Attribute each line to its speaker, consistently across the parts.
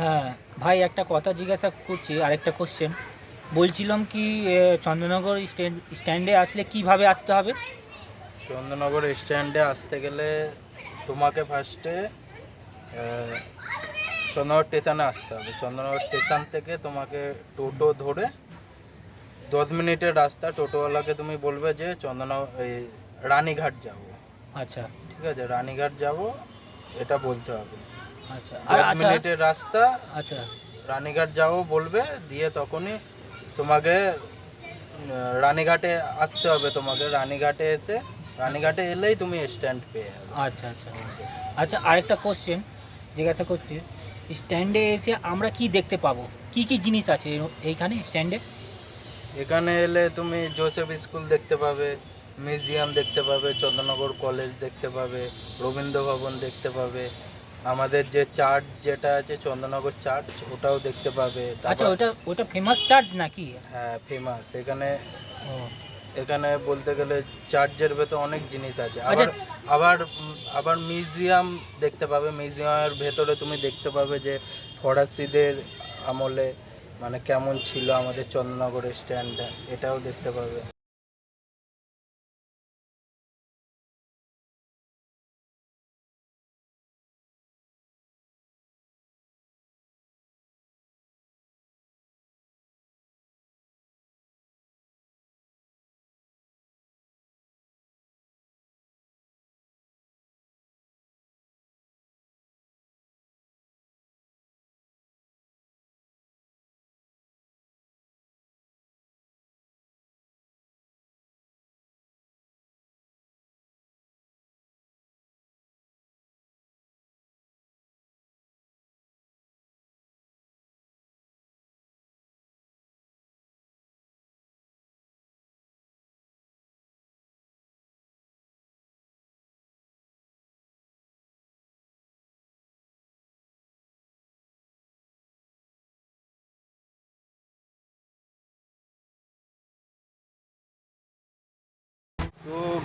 Speaker 1: হ্যাঁ ভাই একটা কথা জিজ্ঞাসা করছি আরেকটা কোশ্চেন বলছিলাম কি চন্দ্রনগর স্ট্যান্ড স্ট্যান্ডে আসলে কীভাবে আসতে হবে?
Speaker 2: চন্দ্রনগর স্ট্যান্ডে আসতে গেলে তোমাকে ফার্স্টে চন্দ্রনগর স্টেশনে আসতে হবে। চন্দ্রনগর স্টেশন থেকে তোমাকে টোটো ধরে দশ মিনিটের রাস্তা টোটোওয়ালাকে তুমি বলবে যে চন্দ্রনগর এই রানীঘাট যাব।
Speaker 1: আচ্ছা।
Speaker 2: ঠিক আছে রানীঘাট যাব এটা বলতে হবে।
Speaker 1: আচ্ছা। আর আচ্ছা।
Speaker 2: মিনিটের রাস্তা।
Speaker 1: আচ্ছা।
Speaker 2: রানীঘাট যাও বলবে দিয়ে তখনই তোমাকে রানীঘাটে আসতে হবে তোমাকে। রানীঘাটে এসে রানীঘাটে এলেই তুমি স্ট্যান্ড পেয়ে যাবে।
Speaker 1: আচ্ছা আচ্ছা আচ্ছা আরেকটা কোশ্চেন জিজ্ঞাসা করছি স্ট্যান্ডে এসে আমরা কি দেখতে পাবো? কি কি জিনিস আছে এইখানে স্ট্যান্ডে
Speaker 2: এখানে এলে তুমি জোসেফ স্কুল দেখতে পাবে মিউজিয়াম দেখতে পাবে চন্দ্রনগর কলেজ দেখতে পাবে রবীন্দ্র ভবন দেখতে পাবে আমাদের যে চার্চ যেটা আছে চন্দ্রনগর চার্চ ওটাও দেখতে পাবে।
Speaker 1: আচ্ছা ওটা ওটা ফেমাস চার্চ নাকি?
Speaker 2: হ্যাঁ ফেমাস এখানে এখানে বলতে গেলে চার্চের ভেতর অনেক জিনিস আছে।
Speaker 1: আচ্ছা।
Speaker 2: আবার আবার আবার মিউজিয়াম দেখতে পাবে। মিউজিয়ামের ভেতরে তুমি দেখতে পাবে যে ফরাসিদের আমলে মানে কেমন ছিল আমাদের চন্দ্রনগরের স্ট্যান্ডটা এটাও দেখতে পাবে।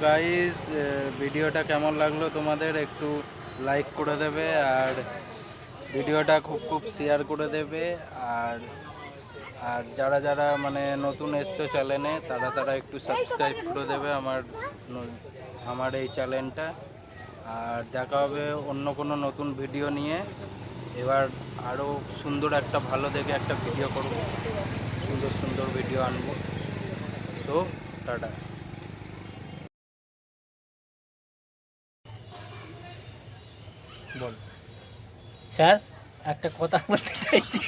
Speaker 2: গাইজ ভিডিওটা কেমন লাগল তোমাদের একটু লাইক করে দেবে আর ভিডিওটা খুব খুব শেয়ার করে দেবে আর আর যারা যারা মানে নতুন এসছো চ্যানেলে তারা তারা একটু সাবস্ক্রাইব করে দেবে আমার আমার এই চ্যানেলটা আর দেখা হবে অন্য কোনো নতুন ভিডিও নিয়ে। এবার আরও সুন্দর একটা ভালো দেখে একটা ভিডিও করব। সুন্দর সুন্দর ভিডিও আনব। তো টাটা। বল।
Speaker 1: স্যার একটা কথা বলতে চাইছি।